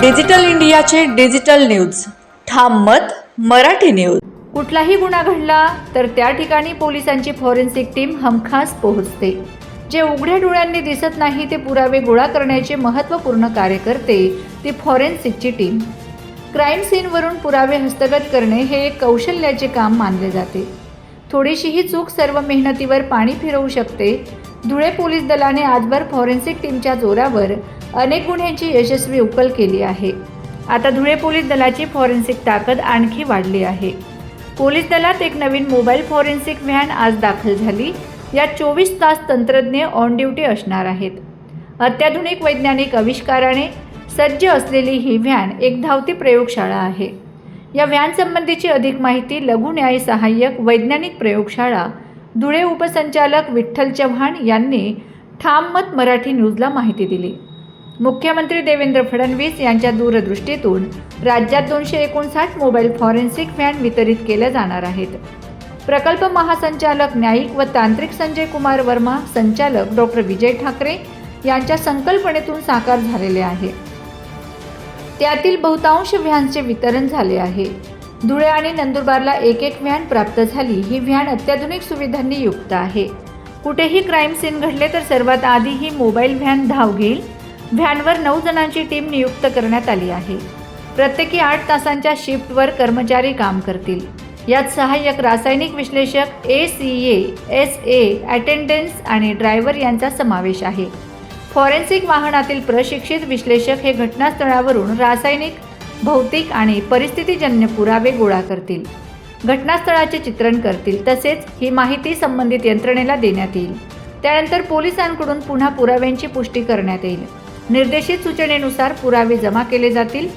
Digital इंडियाचे digital news. ठाम मत मराठी न्यूज. कुठलाही गुन्हा घडला तर त्या ठिकाणी पोलिसांची फॉरेन्सिक टीम हमखास पोहोचते. जे उघड्या डोळ्यांनी दिसत नाही ते पुरावे गोळा करण्याचे महत्त्वपूर्ण कार्य करते ती फॉरेन्सिकची टीम. क्राईम सीनवरून पुरावे हस्तगत करणे हे एक कौशल्याचे काम मानले जाते. थोडीशीही चूक सर्व मेहनतीवर पाणी फिरवू शकते धुळे पोलीस दलाने आजवर फॉरेन्सिक टीमच्या जोरावर अनेक गुन्ह्यांची यशस्वी उकल केली आहे. आता धुळे पोलीस दलाची फॉरेन्सिक ताकद आणखी वाढली आहे. पोलीस दलात एक नवीन मोबाईल फॉरेन्सिक व्हॅन आज दाखल झाली. यात चोवीस तास तंत्रज्ञ ऑन ड्युटी असणार आहेत. अत्याधुनिक वैज्ञानिक आविष्काराने सज्ज असलेली ही व्हॅन एक धावती प्रयोगशाळा आहे. या व्हॅनसंबंधीची अधिक माहिती लघु न्याय सहाय्यक वैज्ञानिक प्रयोगशाळा धुळे उपसंचालक विठ्ठल चव्हाण यांनी ठाम मत मराठी न्यूजला माहिती दिली. मुख्यमंत्री देवेंद्र फडणवीस यांच्या दूरदृष्टीतून राज्यात दोनशे एकोणसाठ मोबाईल फॉरेन्सिक व्हॅन वितरित केल्या जाणार आहेत. प्रकल्प महासंचालक न्यायिक व तांत्रिक संजय कुमार वर्मा संचालक डॉक्टर विजय ठाकरे यांच्या संकल्पनेतून साकार झालेले आहे. त्यातील बहुतांश व्हॅनचे वितरण झाले आहे. धुळे आणि नंदुरबारला एक एक व्हॅन प्राप्त झाली. ही व्हॅन अत्याधुनिक सुविधांनी युक्त आहे. कुठेही क्राईम सीन घडले तर सर्वात आधी ही मोबाईल व्हॅन धाव घेईल. व्हॅनवर नऊ जणांची टीम नियुक्त करण्यात आली आहे. प्रत्येकी आठ तासांच्या शिफ्टवर कर्मचारी काम करतील. यात सहाय्यक रासायनिक विश्लेषक A C A S A attendance आणि ड्रायव्हर यांचा समावेश आहे. फॉरेन्सिक वाहनातील प्रशिक्षित विश्लेषक हे घटनास्थळावरून रासायनिक भौतिक आणि परिस्थितीजन्य पुरावे गोळा करतील. घटनास्थळाचे चित्रण करतील तसेच ही माहिती संबंधित यंत्रणेला देण्यात येईल. त्यानंतर पोलिसांकडून पुन्हा पुराव्यांची पुष्टी करण्यात येईल. निर्देशित सूचनेनुसार पुरावे जमा केले जातील.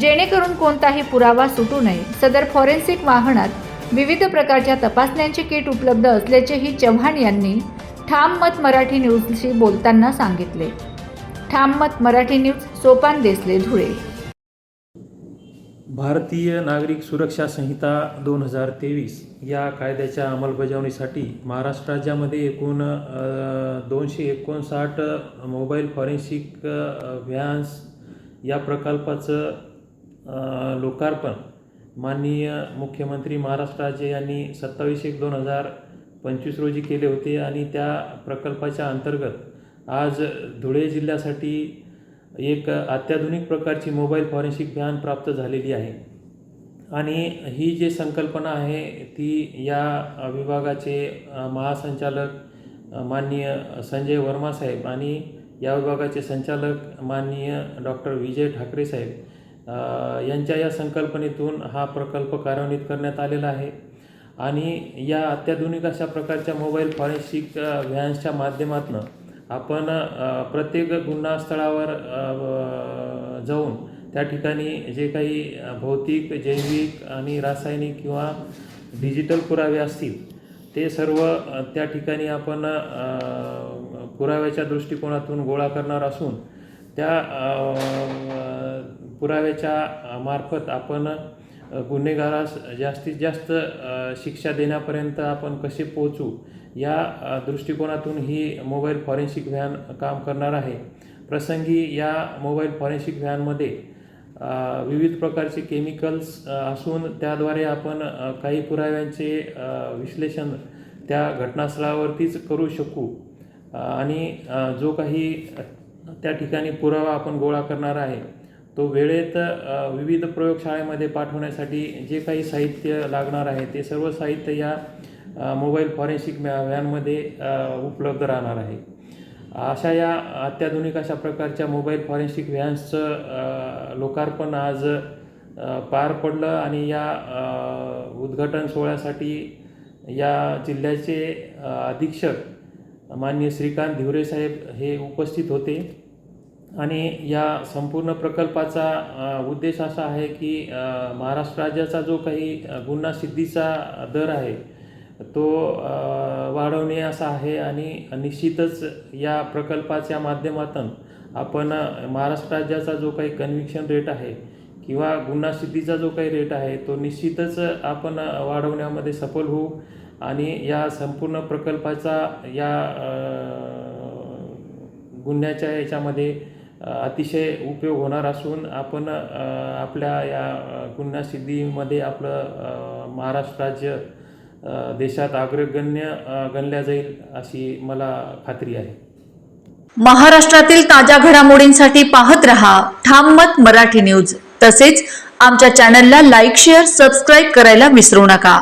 जेणेकरून कोणताही पुरावा सुटू नये. सदर फॉरेन्सिक वाहनात विविध प्रकारच्या तपासण्यांची किट उपलब्ध असल्याचेही चव्हाण यांनी ठाम मत मराठी न्यूजशी बोलताना सांगितले. ठाम मत मराठी न्यूज सोपान देसले धुळे. भारतीय नागरिक सुरक्षा संहिता दोन हजार तेवीस या कायद्याच्या अंमलबजावणीसाठी महाराष्ट्र राज्यामध्ये एकूण दोनशे एकोणसाठ मोबाईल फॉरेन्सिक व्हॅन्स या प्रकल्पाचं लोकार्पण माननीय मुख्यमंत्री महाराष्ट्र राज्य यांनी सत्तावीस एक दोन हजार पंचवीस रोजी केले होते आणि त्या प्रकल्पाच्या अंतर्गत आज धुळे जिल्ह्यासाठी एक अत्याधुनिक प्रकारची मोबाईल फॉरेन्सिक व्हॅन प्राप्त झालेली आहे. आणि ही जी संकल्पना आहे ती या विभागाचे महासंचालक माननीय संजय वर्मा साहेब आणि या विभागाचे संचालक माननीय डॉक्टर विजय ठाकरे साहेब यांच्या या संकल्पनेतून हा प्रकल्प कार्यान्वित करण्यात आलेला आहे. आणि या अत्याधुनिक अशा प्रकारच्या मोबाईल फॉरेन्सिक व्हॅन्सच्या माध्यमातून आपण प्रत्येक गुन्हा स्थळावर जाऊन त्या ठिकाणी जे काही भौतिक जैविक आणि रासायनिक किंवा डिजिटल पुरावे असतील ते सर्व त्या ठिकाणी आपण पुराव्याच्या दृष्टिकोनातून गोळा करणार असून त्या पुराव्याच्या मार्फत आपण गुन्हेगारास जास्तीत जास्त शिक्षा देण्यापर्यंत आपण कसे पोहोचू? या दृष्टिकोनातून ही मोबाईल फॉरेन्सिक व्हॅन काम करणार आहे. प्रसंगी या मोबाईल फॉरेन्सिक व्हॅनमध्ये विविध प्रकारचे केमिकल्स असून त्याद्वारे आपण काही पुराव्यांचे विश्लेषण त्या घटनास्थळावरतीच करू शकू. आणि जो काही त्या ठिकाणी पुरावा आपण गोळा करणार आहे तो वेळेत विविध प्रयोगशाळेमध्ये पाठवण्यासाठी जे काही साहित्य लागणार आहे ते सर्व साहित्य या मोबाईल फॉरेन्सिक व्हॅ व्हॅनमध्ये उपलब्ध राहणार आहे. अशा या अत्याधुनिक अशा प्रकारच्या मोबाईल फॉरेन्सिक व्हॅन्सचं लोकार्पण आज पार पडलं आणि या उद्घाटन सोहळ्यासाठी या जिल्ह्याचे अधीक्षक माननीय श्रीकांत धिवरे साहेब हे उपस्थित होते. आणि या संपूर्ण प्रकल्पाचा उद्देश असा आहे की महाराष्ट्र राज्याचा जो काही गुन्हासिद्धीचा गुन्हा सिद्धीचा दर आहे तो वाढवणे असा आहे आणि निश्चितच या प्रकल्पाच्या माध्यमातून आपण महाराष्ट्र राज्याचा जो काही कन्व्हिक्शन रेट आहे किंवा गुन्हा सिद्धीचा जो काही रेट आहे तो निश्चितच आपण वाढवण्यामध्ये सफल होऊ आणि या संपूर्ण प्रकल्पाचा या गुन्ह्याच्या याच्यामध्ये अतिशय उपयोग होणार असून आपण आपल्या या गुन्हासिद्धीमध्ये आपलं महाराष्ट्र राज्य देशात अग्रगण्य गणल्या जाईल अशी मला खात्री आहे. महाराष्ट्रातील ताज्या घडामोडींसाठी पाहत रहा ठाम मत मराठी न्यूज. तसेच आमच्या चॅनलला लाईक शेअर सबस्क्राईब करायला विसरू नका.